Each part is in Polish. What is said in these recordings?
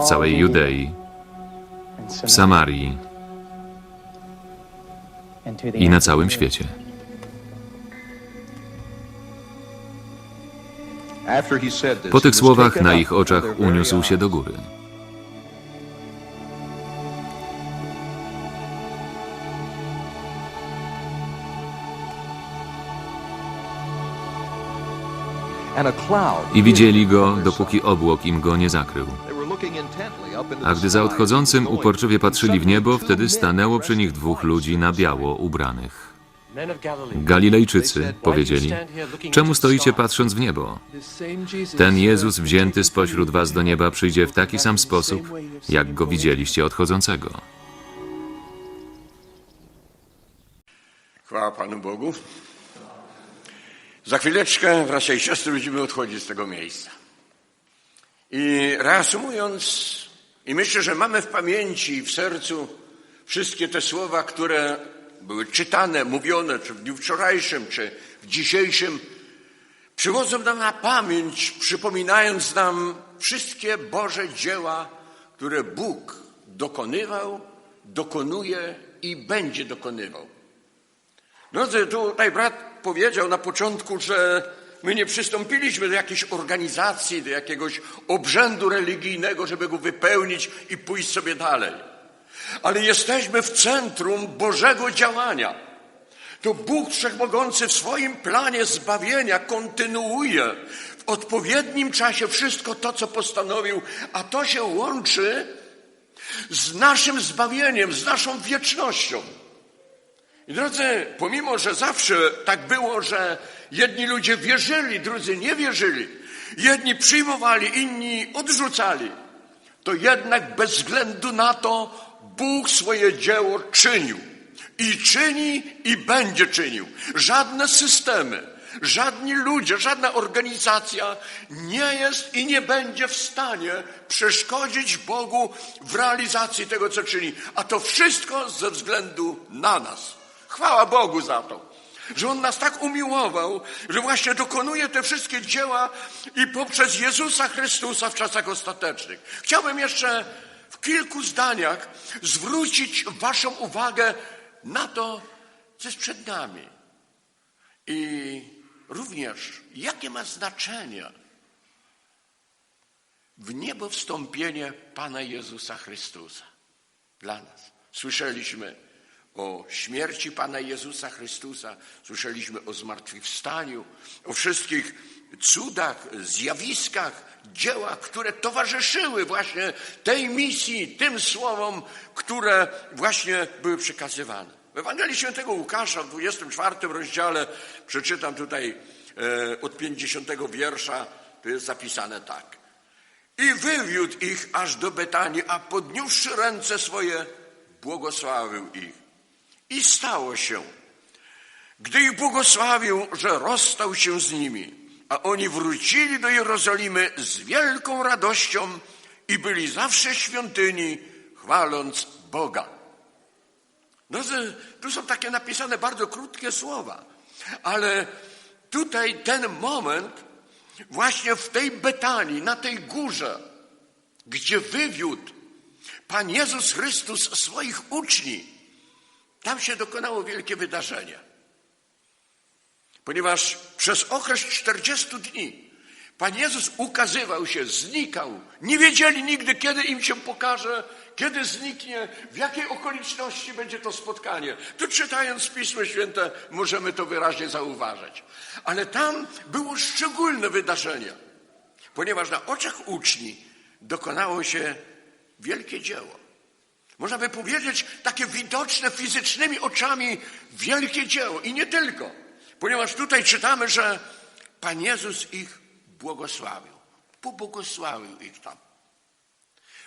w całej Judei, w Samarii i na całym świecie. Po tych słowach na ich oczach uniósł się do góry. I widzieli go, dopóki obłok im go nie zakrył. A gdy za odchodzącym uporczywie patrzyli w niebo, wtedy stanęło przy nich dwóch ludzi na biało ubranych. Galilejczycy powiedzieli, czemu stoicie patrząc w niebo? Ten Jezus wzięty spośród was do nieba przyjdzie w taki sam sposób, jak go widzieliście odchodzącego. Chwała Panu Bogu. Za chwileczkę, bracia i siostry, będziemy odchodzić z tego miejsca. I reasumując, i myślę, że mamy w pamięci i w sercu wszystkie te słowa, które były czytane, mówione, czy w dniu wczorajszym, czy w dzisiejszym, przywodzą nam na pamięć, przypominając nam wszystkie Boże dzieła, które Bóg dokonywał, dokonuje i będzie dokonywał. Drodzy, tutaj brat powiedział na początku, że my nie przystąpiliśmy do jakiejś organizacji, do jakiegoś obrzędu religijnego, żeby go wypełnić i pójść sobie dalej. Ale jesteśmy w centrum Bożego działania. To Bóg Wszechmogący w swoim planie zbawienia kontynuuje w odpowiednim czasie wszystko to, co postanowił, a to się łączy z naszym zbawieniem, z naszą wiecznością. I drodzy, pomimo, że zawsze tak było, że jedni ludzie wierzyli, drudzy nie wierzyli, jedni przyjmowali, inni odrzucali, to jednak bez względu na to Bóg swoje dzieło czynił. I czyni, i będzie czynił. Żadne systemy, żadni ludzie, żadna organizacja nie jest i nie będzie w stanie przeszkodzić Bogu w realizacji tego, co czyni. A to wszystko ze względu na nas. Chwała Bogu za to, że On nas tak umiłował, że właśnie dokonuje te wszystkie dzieła i poprzez Jezusa Chrystusa w czasach ostatecznych. Chciałbym jeszcze w kilku zdaniach zwrócić Waszą uwagę na to, co jest przed nami. I również, jakie ma znaczenie w niebo wstąpienie Pana Jezusa Chrystusa dla nas. Słyszeliśmy o śmierci Pana Jezusa Chrystusa, słyszeliśmy o zmartwychwstaniu, o wszystkich cudach, zjawiskach, dziełach, które towarzyszyły właśnie tej misji, tym słowom, które właśnie były przekazywane. W Ewangelii Świętego Łukasza w 24 rozdziale, przeczytam tutaj e, od 50 wiersza, to jest zapisane tak. I wywiódł ich aż do Betanii, a podniósłszy ręce swoje, błogosławił ich. I stało się, gdy ich błogosławił, że rozstał się z nimi, a oni wrócili do Jerozolimy z wielką radością i byli zawsze w świątyni, chwaląc Boga. Drodzy, tu są takie napisane bardzo krótkie słowa, ale tutaj ten moment, właśnie w tej Betanii, na tej górze, gdzie wywiódł Pan Jezus Chrystus swoich uczniów, tam się dokonało wielkie wydarzenie. Ponieważ przez okres 40 dni Pan Jezus ukazywał się, znikał. Nie wiedzieli nigdy, kiedy im się pokaże, kiedy zniknie, w jakiej okoliczności będzie to spotkanie. Tu czytając Pismo Święte możemy to wyraźnie zauważyć. Ale tam było szczególne wydarzenie, ponieważ na oczach uczni dokonało się wielkie dzieło. Można by powiedzieć, takie widoczne fizycznymi oczami wielkie dzieło. I nie tylko, ponieważ tutaj czytamy, że Pan Jezus ich błogosławił. Pobłogosławił ich tam.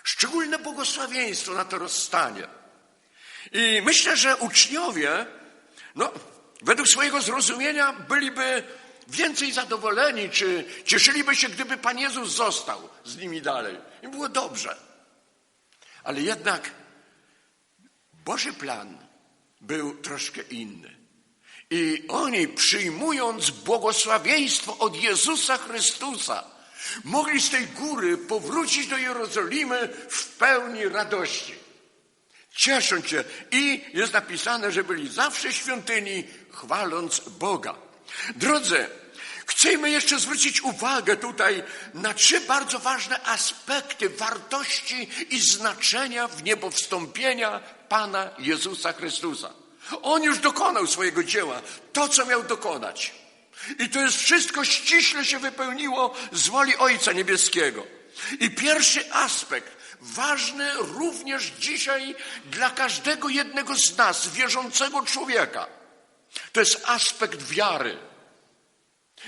Szczególne błogosławieństwo na to rozstanie. I myślę, że uczniowie, no, według swojego zrozumienia byliby więcej zadowoleni, czy cieszyliby się, gdyby Pan Jezus został z nimi dalej. I było dobrze. Ale jednak Boży plan był troszkę inny. I oni przyjmując błogosławieństwo od Jezusa Chrystusa, mogli z tej góry powrócić do Jerozolimy w pełni radości. Ciesząc się i jest napisane, że byli zawsze świątyni, chwaląc Boga. Drodzy, chcemy jeszcze zwrócić uwagę tutaj na trzy bardzo ważne aspekty wartości i znaczenia w niebo wstąpienia Pana Jezusa Chrystusa. On już dokonał swojego dzieła, to co miał dokonać. I to jest wszystko ściśle się wypełniło z woli Ojca Niebieskiego. I pierwszy aspekt, ważny również dzisiaj dla każdego jednego z nas, wierzącego człowieka, to jest aspekt wiary.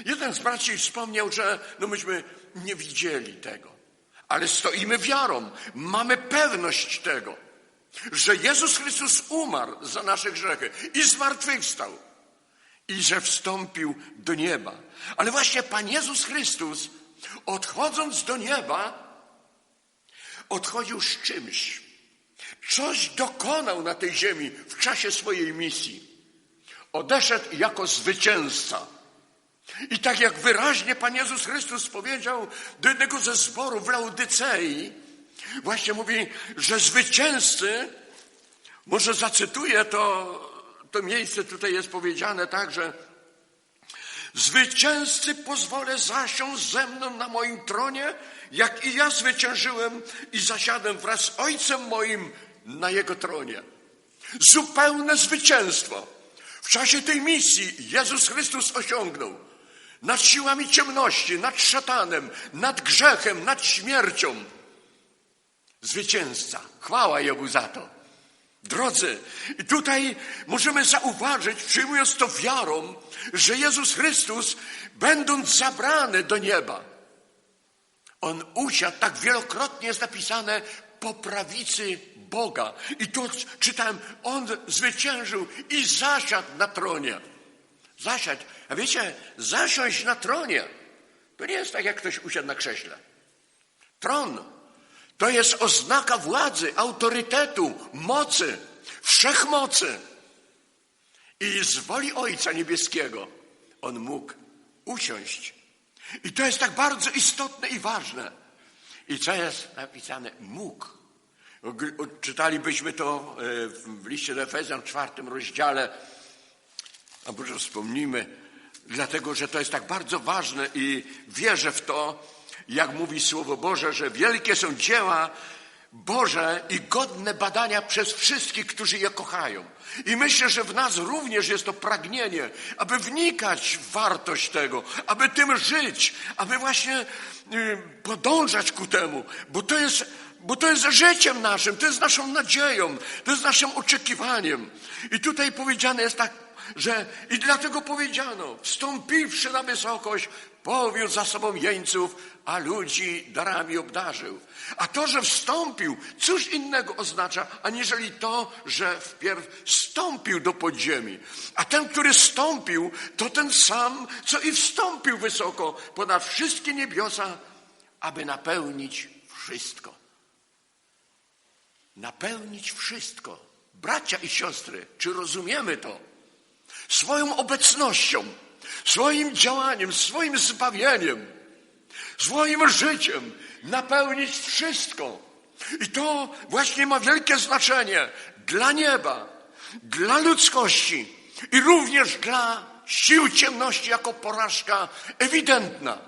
Jeden z braci wspomniał, że no myśmy nie widzieli tego, ale stoimy wiarą, mamy pewność tego, że Jezus Chrystus umarł za nasze grzechy i zmartwychwstał i że wstąpił do nieba. Ale właśnie Pan Jezus Chrystus, odchodząc do nieba, odchodził z czymś. Coś dokonał na tej ziemi w czasie swojej misji. Odeszedł jako zwycięzca. I tak jak wyraźnie Pan Jezus Chrystus powiedział do jednego ze zborów w Laudycei, właśnie mówi, że zwycięzcy, może zacytuję to, to miejsce tutaj jest powiedziane tak, że zwycięzcy pozwolę zasiąść ze mną na moim tronie, jak i ja zwyciężyłem i zasiadłem wraz z Ojcem moim na Jego tronie. Zupełne zwycięstwo. W czasie tej misji Jezus Chrystus osiągnął nad siłami ciemności, nad szatanem, nad grzechem, nad śmiercią. Zwycięzca. Chwała Jemu za to. Drodzy, tutaj możemy zauważyć, przyjmując to wiarą, że Jezus Chrystus, będąc zabrany do nieba, on usiadł, tak wielokrotnie jest napisane, po prawicy Boga. I tu czytałem, on zwyciężył i zasiadł na tronie. Zasiadł. A wiecie, zasiąść na tronie to nie jest tak, jak ktoś usiadł na krześle. Tron to jest oznaka władzy, autorytetu, mocy, wszechmocy. I z woli Ojca Niebieskiego on mógł usiąść. I to jest tak bardzo istotne i ważne. I co jest napisane? Mógł. Czytalibyśmy to e, w liście do Efezjan w czwartym rozdziale, a może wspomnimy, dlatego że to jest tak bardzo ważne i wierzę w to, jak mówi Słowo Boże, że wielkie są dzieła Boże i godne badania przez wszystkich, którzy je kochają. I myślę, że w nas również jest to pragnienie, aby wnikać w wartość tego, aby tym żyć, aby właśnie y, podążać ku temu, bo to jest, bo to jest życiem naszym, to jest naszą nadzieją, to jest naszym oczekiwaniem. I tutaj powiedziane jest tak, że i dlatego powiedziano, wstąpiwszy na wysokość, powiódł za sobą jeńców, a ludzi darami obdarzył. A to, że wstąpił, cóż innego oznacza, aniżeli to, że wpierw wstąpił do podziemi. A ten, który wstąpił, to ten sam, co i wstąpił wysoko ponad wszystkie niebiosa, aby napełnić wszystko. Napełnić wszystko. Bracia i siostry, czy rozumiemy to? Swoją obecnością, swoim działaniem, swoim zbawieniem, swoim życiem napełnić wszystko. I to właśnie ma wielkie znaczenie dla nieba, dla ludzkości i również dla sił ciemności jako porażka ewidentna,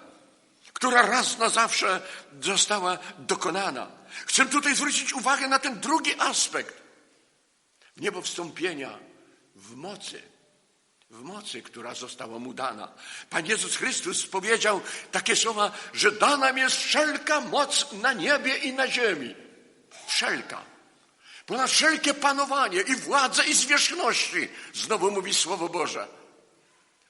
która raz na zawsze została dokonana. Chcę tutaj zwrócić uwagę na ten drugi aspekt niebo wstąpienia w mocy w mocy, która została mu dana. Pan Jezus Chrystus powiedział takie słowa, że dana mi jest wszelka moc na niebie i na ziemi. Wszelka. Ponad wszelkie panowanie i władzę i zwierzchności. Znowu mówi Słowo Boże.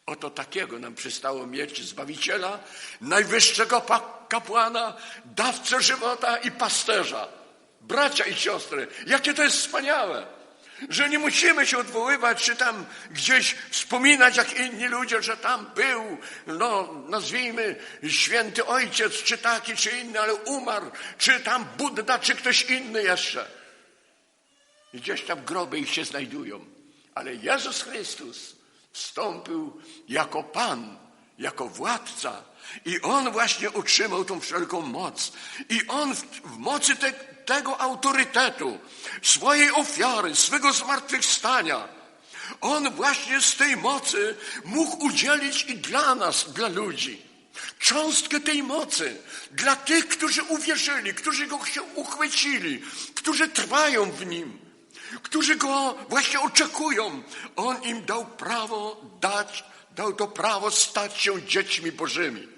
Oto takiego nam przystało mieć Zbawiciela, najwyższego kapłana, dawcę żywota i pasterza. Bracia i siostry, jakie to jest wspaniałe! Że nie musimy się odwoływać, czy tam gdzieś wspominać, jak inni ludzie, że tam był, no nazwijmy, święty ojciec, czy taki, czy inny, ale umarł, czy tam Budda, czy ktoś inny jeszcze. Gdzieś tam groby ich się znajdują. Ale Jezus Chrystus wstąpił jako Pan, jako władca. I On właśnie utrzymał tą wszelką moc. I On w, w mocy te, tego autorytetu, swojej ofiary, swego zmartwychwstania, On właśnie z tej mocy mógł udzielić i dla nas, dla ludzi. Cząstkę tej mocy dla tych, którzy uwierzyli, którzy Go się uchwycili, którzy trwają w Nim, którzy Go właśnie oczekują. On im dał prawo dać, dał to prawo stać się dziećmi Bożymi.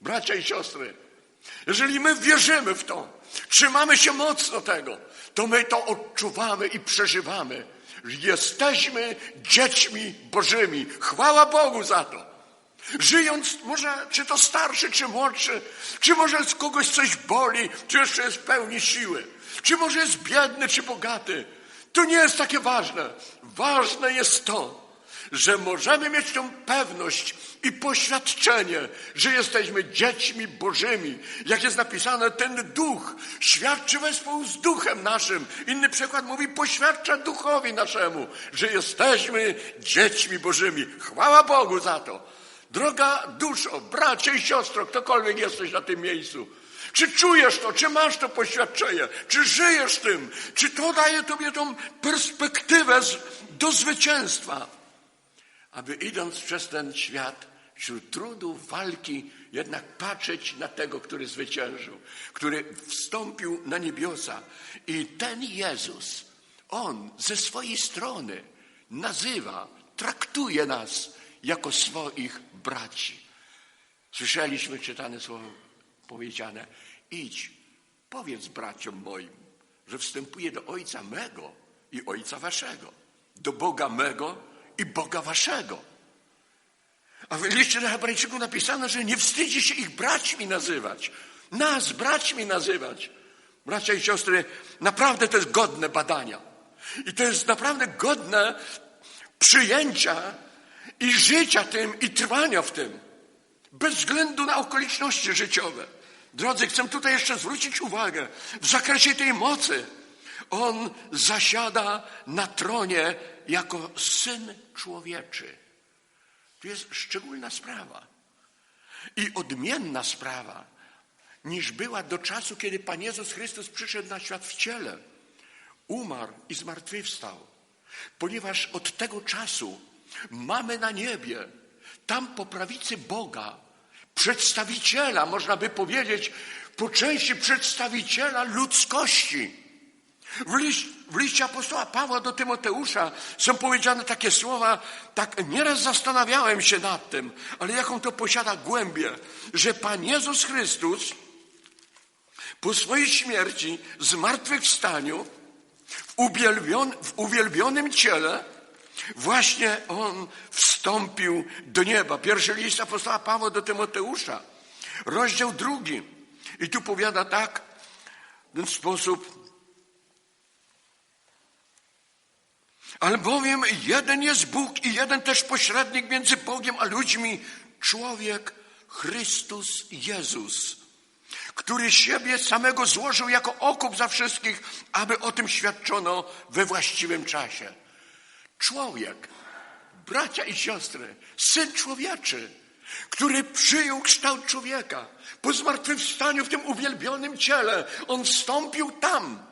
Bracia i siostry, jeżeli my wierzymy w to, trzymamy się mocno tego, to my to odczuwamy i przeżywamy. Jesteśmy dziećmi Bożymi. Chwała Bogu za to. Żyjąc, może czy to starszy, czy młodszy, czy może z kogoś coś boli, czy jeszcze jest pełni siły, czy może jest biedny, czy bogaty. To nie jest takie ważne. Ważne jest to, że możemy mieć tą pewność i poświadczenie, że jesteśmy dziećmi Bożymi. Jak jest napisane, ten duch świadczy wespół z duchem naszym. Inny przykład mówi, poświadcza duchowi naszemu, że jesteśmy dziećmi Bożymi. Chwała Bogu za to. Droga duszo, bracie i siostro, ktokolwiek jesteś na tym miejscu, czy czujesz to, czy masz to poświadczenie, czy żyjesz tym, czy to daje tobie tą perspektywę do zwycięstwa, aby idąc przez ten świat, wśród trudów, walki, jednak patrzeć na tego, który zwyciężył, który wstąpił na niebiosa. I ten Jezus, On ze swojej strony nazywa, traktuje nas jako swoich braci. Słyszeliśmy czytane słowo powiedziane: idź, powiedz braciom moim, że wstępuję do Ojca mego i Ojca waszego, do Boga mego i Boga waszego. A w liście do Hebrajczyków napisano, że nie wstydzi się ich braćmi nazywać, nas braćmi nazywać. Bracia i siostry, naprawdę to jest godne badania. I to jest naprawdę godne przyjęcia i życia tym, i trwania w tym, bez względu na okoliczności życiowe. Drodzy, chcę tutaj jeszcze zwrócić uwagę, w zakresie tej mocy, On zasiada na tronie jako Syn Człowieczy. To jest szczególna sprawa i odmienna sprawa, niż była do czasu, kiedy Pan Jezus Chrystus przyszedł na świat w ciele, umarł i zmartwychwstał. Ponieważ od tego czasu mamy na niebie, tam po prawicy Boga, przedstawiciela, można by powiedzieć, po części przedstawiciela ludzkości. W, liś, w liście apostoła Pawła do Tymoteusza są powiedziane takie słowa, tak nieraz zastanawiałem się nad tym, ale jaką to posiada głębię, że Pan Jezus Chrystus po swojej śmierci, zmartwychwstaniu, w, uwielbion, w uwielbionym ciele, Właśnie on wstąpił do nieba. Pierwszy list apostoła Pawła do Tymoteusza, rozdział drugi. I tu powiada tak, w ten sposób. Albowiem jeden jest Bóg i jeden też pośrednik między Bogiem a ludźmi, człowiek Chrystus Jezus, który siebie samego złożył jako okup za wszystkich, aby o tym świadczono we właściwym czasie człowiek, bracia i siostry, syn człowieczy, który przyjął kształt człowieka. Po zmartwychwstaniu w tym uwielbionym ciele, on wstąpił tam.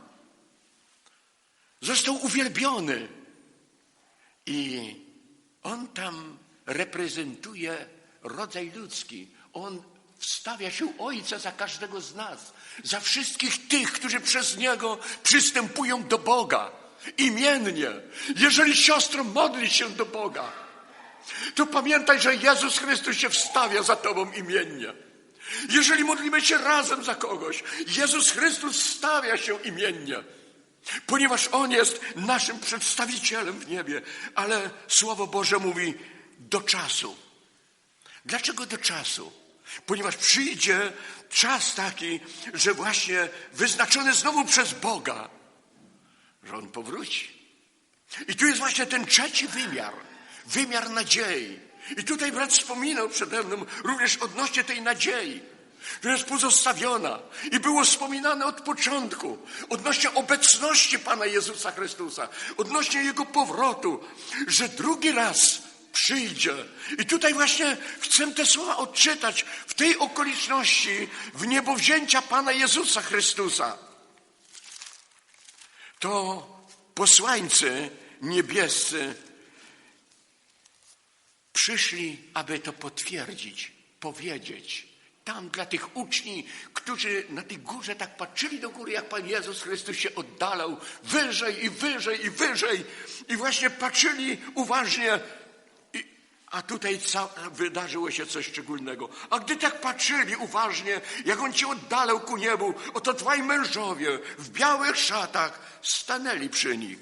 Został uwielbiony. I on tam reprezentuje rodzaj ludzki. On wstawia się Ojca za każdego z nas, za wszystkich tych, którzy przez Niego przystępują do Boga imiennie. Jeżeli siostro modli się do Boga, to pamiętaj, że Jezus Chrystus się wstawia za tobą imiennie. Jeżeli modlimy się razem za kogoś, Jezus Chrystus stawia się imiennie, ponieważ On jest naszym przedstawicielem w niebie. Ale Słowo Boże mówi do czasu. Dlaczego do czasu? Ponieważ przyjdzie czas taki, że właśnie wyznaczony znowu przez Boga, że On powróci. I tu jest właśnie ten trzeci wymiar, wymiar nadziei. I tutaj brat wspominał przede mną również odnośnie tej nadziei, która jest pozostawiona i było wspominane od początku, odnośnie obecności Pana Jezusa Chrystusa, odnośnie Jego powrotu, że drugi raz przyjdzie. I tutaj właśnie chcę te słowa odczytać w tej okoliczności w niebowzięcia Pana Jezusa Chrystusa. To posłańcy niebiescy przyszli, aby to potwierdzić, powiedzieć. Tam dla tych uczniów, którzy na tej górze tak patrzyli do góry, jak Pan Jezus Chrystus się oddalał wyżej i wyżej i wyżej i właśnie patrzyli uważnie. I, a tutaj wydarzyło się coś szczególnego. A gdy tak patrzyli uważnie, jak On się oddalał ku niebu, oto dwaj mężowie w białych szatach stanęli przy nich.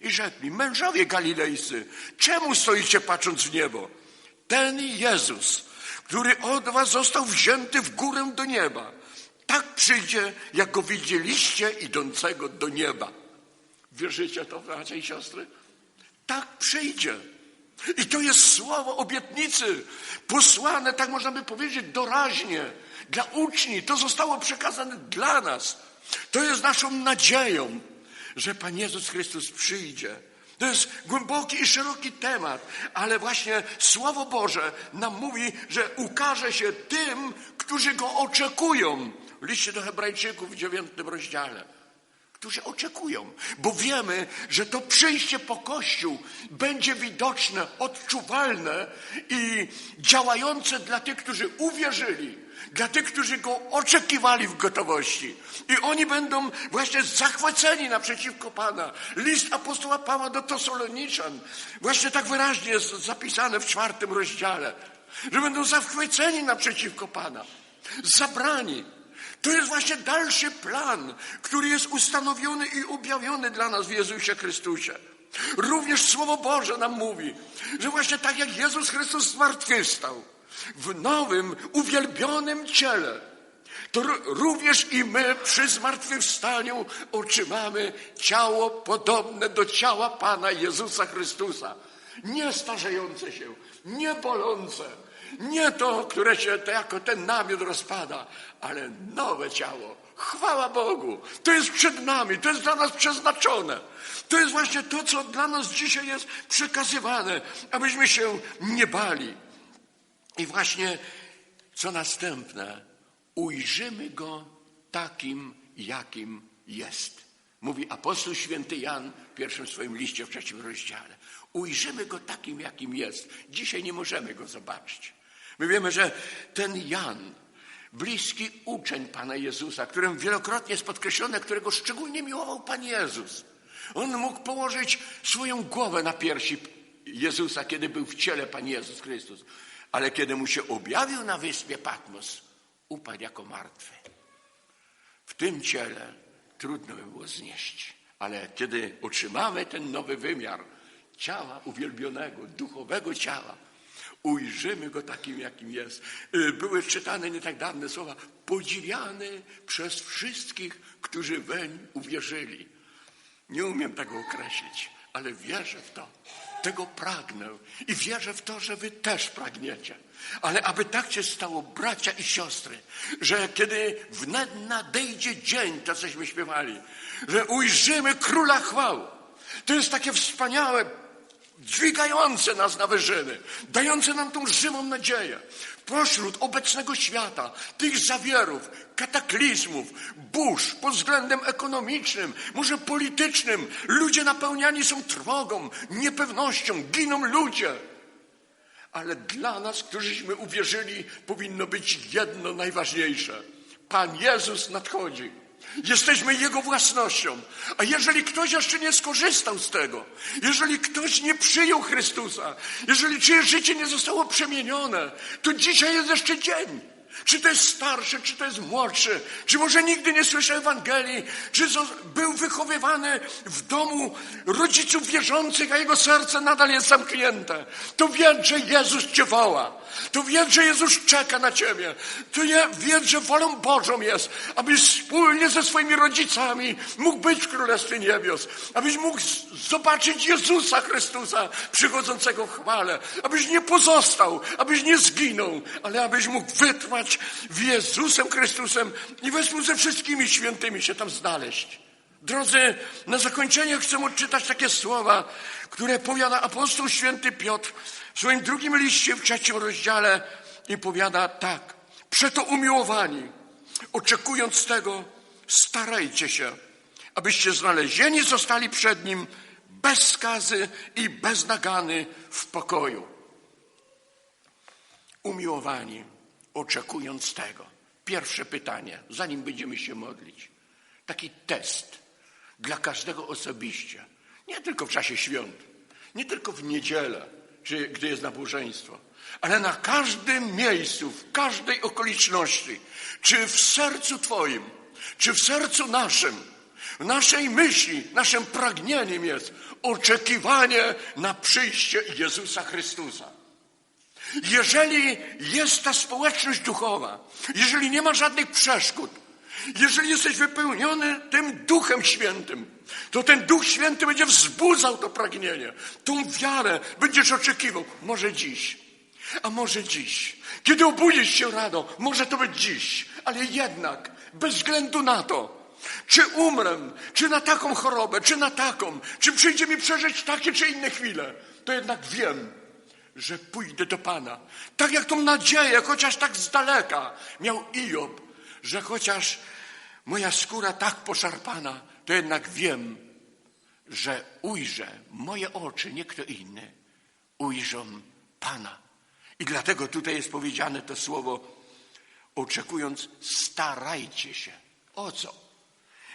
I rzekli, mężowie galilejscy, czemu stoicie patrząc w niebo? Ten Jezus, który od was został wzięty w górę do nieba, tak przyjdzie, jak go widzieliście idącego do nieba. Wierzycie to, bracia i siostry? Tak przyjdzie. I to jest słowo obietnicy, posłane, tak można by powiedzieć, doraźnie dla uczniów. To zostało przekazane dla nas. To jest naszą nadzieją, że Pan Jezus Chrystus przyjdzie. To jest głęboki i szeroki temat, ale właśnie Słowo Boże nam mówi, że ukaże się tym, którzy Go oczekują. W liście do Hebrajczyków w dziewiątym rozdziale którzy oczekują, bo wiemy, że to przyjście po Kościół będzie widoczne, odczuwalne i działające dla tych, którzy uwierzyli, dla tych, którzy go oczekiwali w gotowości. I oni będą właśnie zachwyceni naprzeciwko Pana. List apostoła Pawła do Tosoloniczan właśnie tak wyraźnie jest zapisane w czwartym rozdziale, że będą zachwyceni naprzeciwko Pana, zabrani. To jest właśnie dalszy plan, który jest ustanowiony i objawiony dla nas w Jezusie Chrystusie. Również Słowo Boże nam mówi, że właśnie tak jak Jezus Chrystus zmartwychwstał w nowym, uwielbionym ciele, to również i my przy zmartwychwstaniu otrzymamy ciało podobne do ciała Pana Jezusa Chrystusa. Nie starzejące się, nie bolące, nie to, które się to jako ten namiot rozpada, ale nowe ciało. Chwała Bogu. To jest przed nami, to jest dla nas przeznaczone. To jest właśnie to, co dla nas dzisiaj jest przekazywane, abyśmy się nie bali. I właśnie co następne, ujrzymy go takim, jakim jest. Mówi apostoł święty Jan w pierwszym swoim liście, w trzecim rozdziale. Ujrzymy go takim, jakim jest. Dzisiaj nie możemy go zobaczyć. My wiemy, że ten Jan, bliski uczeń Pana Jezusa, którym wielokrotnie jest podkreślone, którego szczególnie miłował Pan Jezus. On mógł położyć swoją głowę na piersi Jezusa, kiedy był w ciele Pan Jezus Chrystus. Ale kiedy mu się objawił na wyspie Patmos, upadł jako martwy. W tym ciele trudno by było znieść. Ale kiedy otrzymamy ten nowy wymiar ciała uwielbionego, duchowego ciała, ujrzymy go takim, jakim jest. Y, Były czytane nie tak dawne słowa, podziwiany przez wszystkich, którzy weń uwierzyli. Nie umiem tego określić, ale wierzę w to. Tego pragnę i wierzę w to, że wy też pragniecie. Ale aby tak się stało, bracia i siostry, że kiedy wnet nadejdzie dzień, to cośmy śpiewali, że ujrzymy Króla Chwał. To jest takie wspaniałe, dźwigające nas na wyżyny, dające nam tą żywą nadzieję. Pośród obecnego świata, tych zawierów, kataklizmów, burz pod względem ekonomicznym, może politycznym, ludzie napełniani są trwogą, niepewnością, giną ludzie. Ale dla nas, którzyśmy uwierzyli, powinno być jedno najważniejsze. Pan Jezus nadchodzi. Jesteśmy Jego własnością. A jeżeli ktoś jeszcze nie skorzystał z tego, jeżeli ktoś nie przyjął Chrystusa, jeżeli czyje życie nie zostało przemienione, to dzisiaj jest jeszcze dzień. Czy to jest starszy, czy to jest młodszy, czy może nigdy nie słyszał Ewangelii, czy był wychowywany w domu rodziców wierzących, a jego serce nadal jest zamknięte. To wiedz, że Jezus cię woła. To wiedz, że Jezus czeka na ciebie. To je- wiedz, że wolą Bożą jest, abyś wspólnie ze swoimi rodzicami mógł być w Królestwie Niebios. Abyś mógł zobaczyć Jezusa Chrystusa przychodzącego w chwale. Abyś nie pozostał, abyś nie zginął, ale abyś mógł wytrwać w Jezusem Chrystusem i wespół ze wszystkimi świętymi się tam znaleźć. Drodzy, na zakończenie chcę odczytać takie słowa, które powiada apostoł święty Piotr w swoim drugim liście w trzecim rozdziale i powiada tak. Przeto umiłowani, oczekując tego, starajcie się, abyście znalezieni zostali przed Nim bez skazy i bez nagany w pokoju. Umiłowani, oczekując tego. Pierwsze pytanie, zanim będziemy się modlić. Taki test dla każdego osobiście. Nie tylko w czasie świąt, nie tylko w niedzielę, gdy jest nabożeństwo, ale na każdym miejscu, w każdej okoliczności, czy w sercu Twoim, czy w sercu naszym, w naszej myśli, naszym pragnieniem jest oczekiwanie na przyjście Jezusa Chrystusa. Jeżeli jest ta społeczność duchowa, jeżeli nie ma żadnych przeszkód, jeżeli jesteś wypełniony tym Duchem Świętym, to ten Duch Święty będzie wzbudzał to pragnienie, tą wiarę będziesz oczekiwał. Może dziś, a może dziś. Kiedy obudzisz się rano, może to być dziś, ale jednak, bez względu na to, czy umrę, czy na taką chorobę, czy na taką, czy przyjdzie mi przeżyć takie czy inne chwile, to jednak wiem, że pójdę do Pana. Tak jak tą nadzieję, chociaż tak z daleka miał Iob, że chociaż moja skóra tak poszarpana, to jednak wiem, że ujrzę, moje oczy, nie kto inny, ujrzą Pana. I dlatego tutaj jest powiedziane to słowo, oczekując, starajcie się. O co?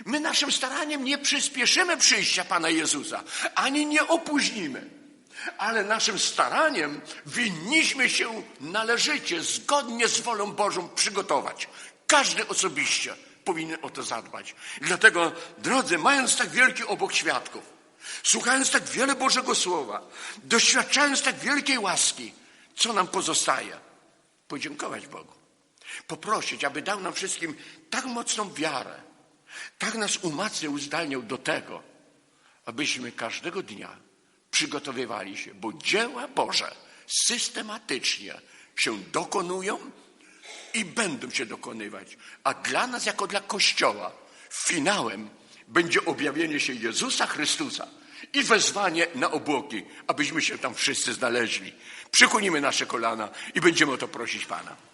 My naszym staraniem nie przyspieszymy przyjścia Pana Jezusa, ani nie opóźnimy. Ale naszym staraniem winniśmy się należycie, zgodnie z wolą Bożą przygotować. Każdy osobiście powinien o to zadbać. Dlatego, drodzy, mając tak wielki obok świadków, słuchając tak wiele Bożego Słowa, doświadczając tak wielkiej łaski, co nam pozostaje? Podziękować Bogu. Poprosić, aby dał nam wszystkim tak mocną wiarę, tak nas umacniał, uzdalniał do tego, abyśmy każdego dnia przygotowywali się, bo dzieła Boże systematycznie się dokonują i będą się dokonywać. A dla nas, jako dla Kościoła, finałem będzie objawienie się Jezusa Chrystusa i wezwanie na obłoki, abyśmy się tam wszyscy znaleźli. Przykunimy nasze kolana i będziemy o to prosić Pana.